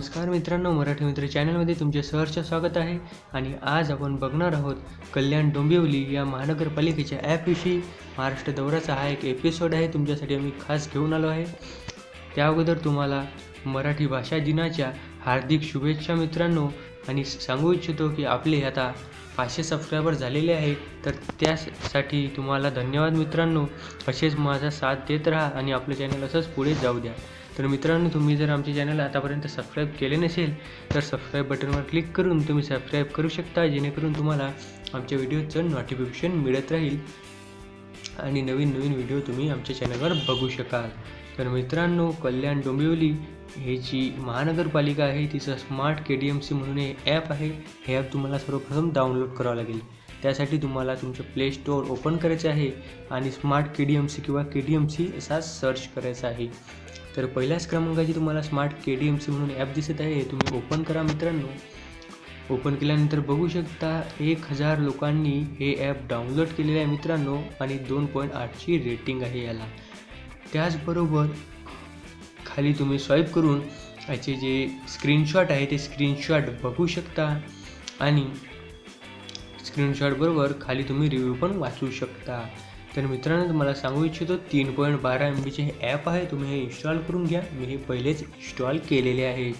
नमस्कार मित्रांनो मराठी मित्र चॅनलमध्ये तुमचे सहर्ष स्वागत आहे. आणि आज आपण बघणार आहोत कल्याण डोंबिवली या महानगरपालिकेच्या ॲपविषयी महाराष्ट्र दौऱ्याचा हा एक एपिसोड आहे तुमच्यासाठी आम्ही खास घेऊन आलो आहे. त्या अगोदर तुम्हाला मराठी भाषा दिनाच्या हार्दिक शुभेच्छा मित्रांनो. आणि सांगू इच्छितो की आपले आता पाचशे सबस्क्रायबर झालेले आहेत तर त्यासाठी तुम्हाला धन्यवाद मित्रांनो. असेच माझा साथ देत राहा आणि आपलं चॅनल असंच पुढे जाऊ द्या. तर मित्रांनो तुम्ही जर आमच्या चॅनल आतापर्यंत सबस्क्राईब केले नसेल तर सबस्क्राईब बटनवर क्लिक करून तुम्ही सबस्क्राईब करू शकता जेणेकरून तुम्हाला आमच्या व्हिडिओचं नोटिफिकेशन मिळत राहील. आणि नवीन नवीन व्हिडिओ तुम्ही आमच्या चॅनलवर बघू शकाल. तर मित्रांनो कल्याण डोंबिवली हे जी महानगरपालिका आहे तिचं smart K D M C म्हणून हे ॲप आहे. हे ॲप तुम्हाला सर्वप्रथम डाउनलोड करावं लागेल. त्यासाठी तुम्हाला तुमचं प्ले स्टोअर ओपन करायचं आहे आणि smart K D M C किंवा के डी एम सी असा सर्च करायचा आहे. तर पहिल्याच क्रमांकाची तुम्हाला smart K D M C म्हणून ॲप दिसत आहे. तुम्ही ओपन करा मित्रांनो. ओपन केल्यानंतर बघू शकता एक हजार लोकांनी हे ॲप डाउनलोड केलेलं आहे मित्रांनो आणि दोन पॉईंट आठची रेटिंग आहे याला. त्याचबरोबर खाली तुम्ही स्वाईप करून याचे जे स्क्रीनशॉट आहे ते स्क्रीनशॉट बघू शकता आणि स्क्रीनशॉटबरोबर खाली तुम्ही रिव्ह्यू पण वाचू शकता. तर मित्रांनो तुम्हाला सांगू इच्छितो तीन पॉईंट बारा एम बीचे हे ॲप आहे. तुम्ही हे इन्स्टॉल करून घ्या. मी हे पहिलेच इन्स्टॉल केलेले आहे.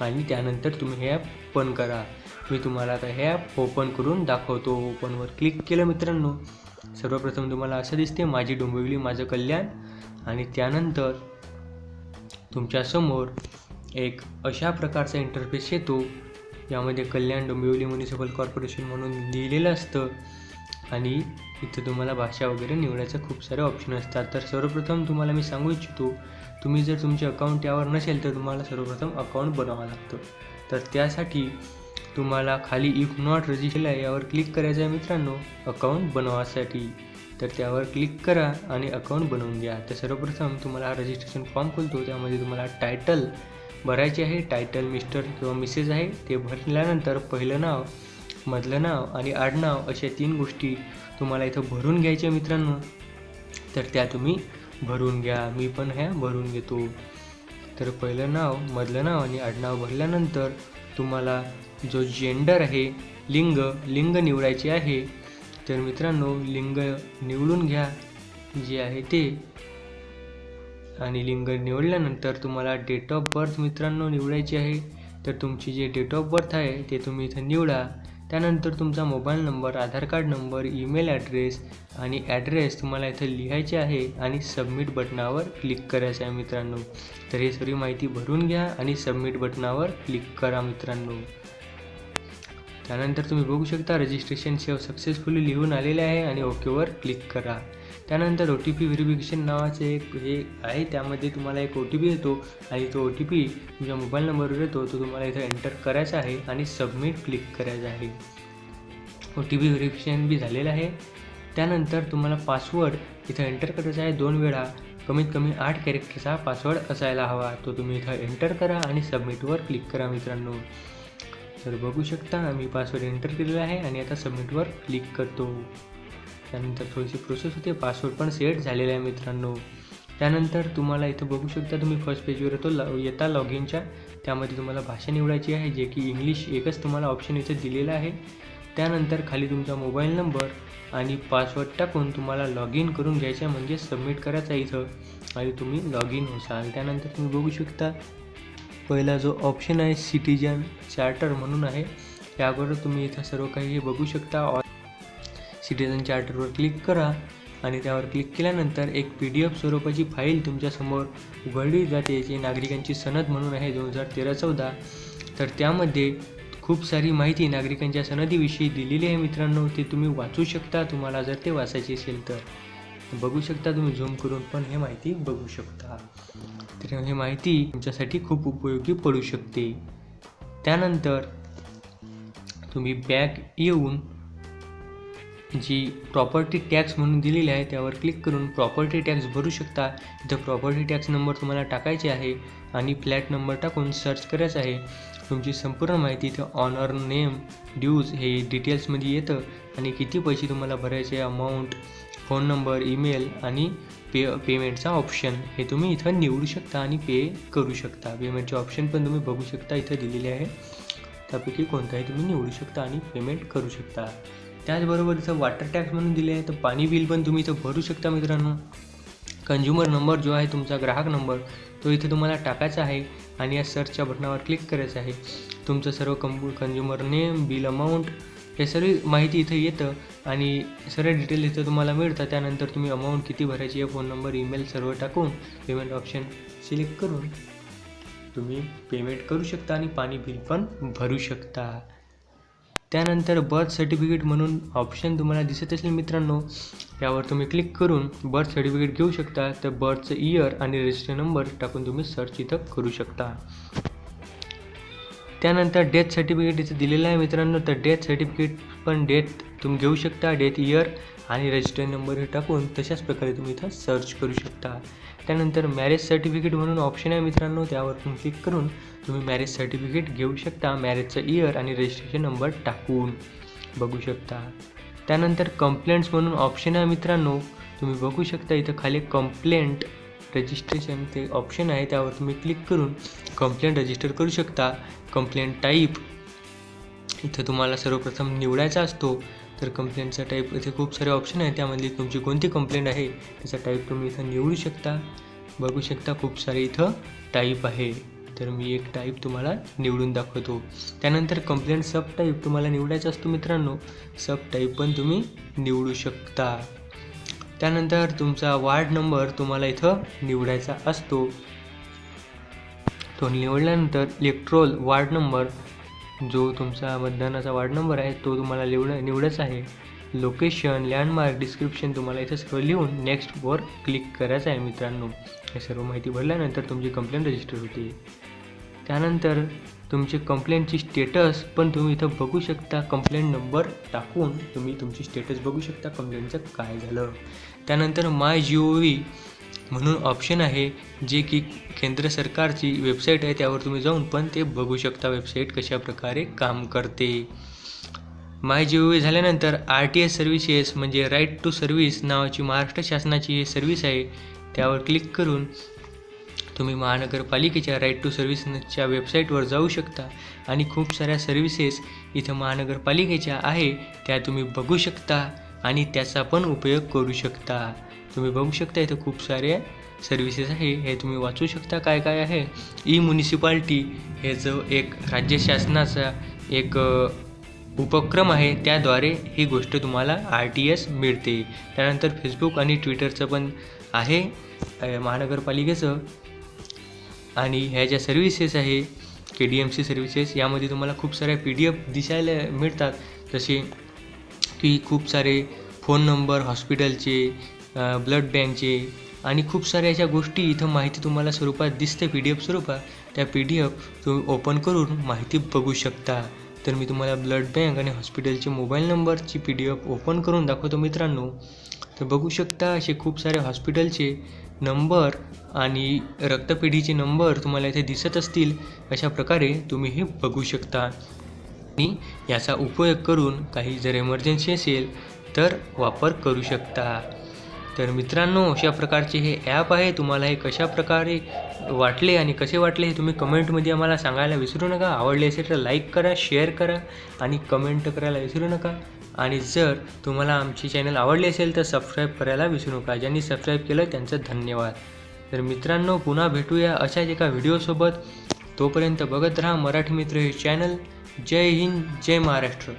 आणि त्यानंतर तुम्ही हे ॲप ओपन करा. मी तुम्हाला आता हे ॲप ओपन करून दाखवतो. ओपनवर क्लिक केलं मित्रांनो. सर्वप्रथम तुम्हाला असं दिसते माझी डोंबिवली माझं कल्याण. आणि त्यानंतर तुमच्यासमोर एक अशा प्रकारचा इंटरफेस येतो. यामध्ये कल्याण डोंबिवली म्युनिसिपल कॉर्पोरेशन म्हणून लिहिलेलं असतं. आणि इथं तुम्हाला भाषा वगैरे निवडायचं खूप सारे ऑप्शन असतात. तर सर्वप्रथम तुम्हाला मी सांगू इच्छितो तुम्ही जर तुमचे अकाउंट यावर नसेल तर तुम्हाला सर्वप्रथम अकाउंट बनवावं लागतं. तर त्यासाठी तुम्हाला खाली इफ नॉट रजिस्टर आहे यावर क्लिक करायचं आहे मित्रांनो अकाउंट बनवासाठी. तर त्यावर क्लिक करा आणि अकाउंट बनवून घ्या. तर सर्वप्रथम तुम्हाला हा रजिस्ट्रेशन फॉर्म खुलतो त्यामध्ये तुम्हाला टायटल भरायचे आहे. टायटल मिस्टर किंवा मिसेस आहे ते भरल्यानंतर पहिलं नाव मधलं नाव आणि आडनाव अशा तीन गोष्टी तुम्हाला इथं भरून घ्यायच्या मित्रांनो. तर त्या तुम्ही भरून घ्या. मी पण ह्या भरून घेतो. तर पहिलं नाव मधलं नाव आणि आडनाव भरल्यानंतर तुम्हाला जो जेंडर आहे लिंग लिंग निवडायचे आहे. तर मित्रांनो लिंग निवडून घ्या. जे आहे ते. आणि लिंग निवडल्यानंतर तुम्हाला डेट ऑफ बर्थ मित्रांनो निवडायची आहे. तर तुमची जे डेट ऑफ बर्थ आहे ते तुम्ही इथं निवडा. त्यानंतर तुमचा mobile number Aadhaar card number email address आणि ॲड्रेस तुम्हाला इथं लिहायचे आहे आणि सबमिट बटनावर क्लिक करायचं आहे मित्रांनो. तर ही सर्व माहिती भरून घ्या आणि सबमिट बटनावर क्लिक करा मित्रांनो. त्यानंतर तुम्ही बघू शकता रजिस्ट्रेशन सेव सक्सेसफुली लिहून आलेले आहे आणि ओकेवर क्लिक करा. त्यानंतर ओ टी पी व्हेरिफिकेशन नावाचे एक हे आहे त्यामध्ये तुम्हाला एक ओ टी पी येतो आणि तो ओ टी पी तुमच्या मोबाईल नंबरवर येतो तो तुम्हाला इथं एंटर करायचा आहे आणि सबमिट क्लिक करायचा आहे. ओ टी पी व्हेरिफिकेशन बी झालेलं आहे. त्यानंतर तुम्हाला पासवर्ड इथं एंटर करायचा आहे दोन वेळा. कमीत कमी आठ कॅरेक्टरचा पासवर्ड असायला हवा. तो तुम्ही इथं एंटर करा आणि सबमिटवर क्लिक करा मित्रांनो. तर बघू शकता मी पासवर्ड एंटर केलेला आहे आणि आता सबमिटवर क्लिक करतो. त्यानंतर थोडीशी प्रोसेस होते. पासवर्ड पण सेट झालेला आहे मित्रांनो. त्यानंतर तुम्हाला इथं बघू शकता तुम्ही फर्स्ट पेजवर येतो ल येता लॉग इनच्या त्यामध्ये तुम्हाला भाषा निवडायची आहे जे की इंग्लिश एकच तुम्हाला ऑप्शन इथं दिलेला आहे. त्यानंतर खाली तुमचा मोबाईल नंबर आणि पासवर्ड टाकून तुम्हाला लॉग इन करून घ्यायचं म्हणजे सबमिट करायचा इथं. आणि तुम्ही लॉग इन होसाल. त्यानंतर तुम्ही बघू शकता पहिला जो ऑप्शन आहे सिटीजन चार्टर म्हणून आहे. त्या अगोदर तुम्ही इथं सर्व काही हे बघू शकता. सिटीजन चार्टरवर क्लिक करा आणि त्यावर क्लिक केल्यानंतर एक पी डी एफ स्वरूपाची फाईल तुमच्यासमोर उघडली जाते जी नागरिकांची सनद म्हणून आहे दोन हजार तेरा चौदा. तर त्यामध्ये खूप सारी माहिती नागरिकांच्या सनदीविषयी दिलेली आहे मित्रांनो ते तुम्ही वाचू शकता तुम्हाला जर ते वाचायचे असेल तर. बघू शकता तुम्ही झूम करून पण हे माहिती बघू शकता. तर हे माहिती तुमच्यासाठी खूप उपयोगी पडू शकते. त्यानंतर तुम्ही बॅग येऊन जी प्रॉपर्टी टॅक्स म्हणून दिलेली आहे त्यावर क्लिक करून प्रॉपर्टी टॅक्स भरू शकता. इथं प्रॉपर्टी टॅक्स नंबर तुम्हाला टाकायचे आहे आणि फ्लॅट नंबर टाकून सर्च करायचं आहे. तुमची संपूर्ण माहिती इथं ऑनर नेम ड्यूज हे डिटेल्समध्ये येतं आणि किती पैसे तुम्हाला भरायचे अमाऊंट फोन नंबर ईमेल आणि पे पेमेंटचा ऑप्शन हे तुम्ही इथं निवडू शकता आणि पे करू शकता. पेमेंटचे ऑप्शन पण तुम्ही बघू शकता इथं दिलेले आहे. त्यापैकी कोणताही तुम्ही निवडू शकता आणि पेमेंट करू शकता. त्याचबरोबर इथं वॉटर टॅक्स म्हणून दिले आहे तर पाणी बिल पण तुम्ही इथं भरू शकता मित्रांनो. कंझ्युमर नंबर जो आहे तुमचा ग्राहक नंबर तो इथे तुम्हाला टाकायचा आहे आणि या सर्चच्या बटनावर क्लिक करायचं आहे. तुमचं सर्व कंपू कंझ्युमर नेम बिल अमाऊंट हे सर्व माहिती इथं येतं आणि सर्व डिटेल इथं तुम्हाला मिळतं त्यानंतर तुम्ही अमाऊंट किती भरायची आहे फोन नंबर ईमेल सर्व टाकून पेमेंट ऑप्शन सिलेक्ट करून तुम्ही पेमेंट करू शकता आणि पाणी बिल पण भरू शकता. त्यानंतर बर्थ सर्टिफिकेट म्हणून ऑप्शन तुम्हाला दिसत असेल मित्रांनो यावर तुम्ही क्लिक करून बर्थ सर्टिफिकेट घेऊ शकता. तर बर्थचं इयर आणि रजिस्टर नंबर टाकून तुम्ही सर्च इथं करू शकता. त्यानंतर डेथ सर्टिफिकेट इथं दिलेलं आहे मित्रांनो. तर डेथ सर्टिफिकेट पण डेथ तुम्ही घेऊ शकता डेथ इयर आणि रजिस्टर नंबर हे टाकून तशाच प्रकारे तुम्ही इथं सर्च करू शकता. त्यानंतर मॅरेज सर्टिफिकेट म्हणून ऑप्शन आहे मित्रांनो त्यावर तुम्ही क्लिक करून तुम्ही मॅरेज सर्टिफिकेट घेऊ शकता मॅरेजचं इयर आणि रजिस्ट्रेशन नंबर टाकून बघू शकता. त्यानंतर कंप्लेंट्स म्हणून ऑप्शन आहे मित्रांनो तुम्ही बघू शकता इथं खाली कंप्लेंट रजिस्ट्रेशन ते ऑप्शन आहे त्यावर तुम्ही क्लिक करून कंप्लेंट रजिस्टर करू शकता. कंप्लेंट टाईप इथं तुम्हाला सर्वप्रथम निवडायचा असतो. तर कंप्लेंटचा टाईप इथे खूप सारे ऑप्शन आहे त्यामधली तुमची कोणती कंप्लेंट आहे त्याचा टाईप तुम्ही इथं निवडू शकता. बघू शकता खूप सारे इथं टाईप आहे. तर मी एक टाईप तुम्हाला निवडून दाखवतो. त्यानंतर कंप्लेंट सब टाईप तुम्हाला निवडायचा असतो मित्रांनो. सब टाईप पण तुम्ही निवडू शकता. त्यानंतर तुमचा वार्ड नंबर तुम्हाला इथं निवडायचा असतो. तो निवडल्यानंतर इलेक्ट्रोल वार्ड नंबर जो तुमचा मतदानाचा वार्ड नंबर आहे तो तुम्हाला निवड निवडच आहे. लोकेशन लँडमार्क डिस्क्रिप्शन तुम्हाला इथं सर्व लिहून नेक्स्टवर क्लिक करायचं आहे मित्रांनो. हे सर्व माहिती भरल्यानंतर तुमची कंप्लेंट रजिस्टर होते. त्यानंतर तुमची कंप्लेंटची स्टेटस पण तुम्ही इथं बघू शकता. कंप्लेंट नंबर टाकून तुम्ही तुमची स्टेटस बघू शकता. कंप्लेंटचं काय झालं? त्यानंतर माय जी ओ व्ही म्हणून ऑप्शन आहे जे की केंद्र सरकारची वेबसाईट आहे त्यावर तुम्ही जाऊन पण ते बघू शकता वेबसाईट कशा प्रकारे काम करते. माय जी ओ झाल्यानंतर आर टी एस सर्व्हिसेस म्हणजे राईट टू सर्व्हिस नावाची महाराष्ट्र शासनाची सर्व्हिस आहे. त्यावर क्लिक करून तुम्ही महानगरपालिकेच्या राईट टू सर्व्हिसच्या वेबसाईटवर जाऊ शकता. आणि खूप साऱ्या सर्व्हिसेस इथं महानगरपालिकेच्या आहे त्या तुम्ही बघू शकता आणि त्याचा पण उपयोग करू शकता. तुम्ही बघू शकता इथं खूप सारे सर्व्हिसेस आहे. हे तुम्ही वाचू शकता काय काय आहे. ई म्युनिसिपाल्टी हे जो एक राज्य शासनाचा एक उपक्रम आहे. त्याद्वारे ही गोष्ट तुम्हाला आर टी एस मिळते. त्यानंतर फेसबुक आणि ट्विटरचं पण आहे महानगरपालिकेचं. आणि ह्या ज्या सर्व्हिसेस आहे K D M C services यामध्ये तुम्हाला खूप साऱ्या पी डी एफ दिसायला मिळतात. जसे की खूप सारे फोन नंबर हॉस्पिटलचे ब्लड बँकचे आणि खूप साऱ्या अशा गोष्टी इथं माहिती तुम्हाला स्वरूपात दिसते पी डी एफ स्वरूपात. त्या पी डी एफ तुम्ही ओपन करून माहिती बघू शकता. तर मी तुम्हाला ब्लड बँक आणि हॉस्पिटलचे मोबाईल नंबरची पी डी एफ ओपन करून दाखवतो मित्रांनो. तर बघू शकता असे खूप सारे हॉस्पिटलचे नंबर आणि रक्तपेढीचे नंबर तुम्हाला इथे दिसत असतील. अशा प्रकारे तुम्ही हे बघू शकता. आणि याचा उपयोग करून काही जर इमर्जन्सी असेल तर वापर करू शकता. तर मित्रांनो अशा प्रकारचे हे ॲप आहे. तुम्हाला हे कशा प्रकारे वाटले आणि कसे वाटले हे तुम्ही कमेंटमध्ये आम्हाला सांगायला विसरू नका. आवडले असेल तर लाईक करा शेअर करा आणि कमेंट करायला विसरू नका. आणि जर तुम्हाला आमची चॅनल आवडली असेल तर सबस्क्राईब करायला विसरू नका. ज्यांनी सबस्क्राईब केलं त्यांचं धन्यवाद. तर मित्रांनो पुन्हा भेटूया अशाच एका व्हिडिओसोबत तोपर्यंत बघत राहा मराठी मित्र हे चॅनल जय हिंद जय महाराष्ट्र.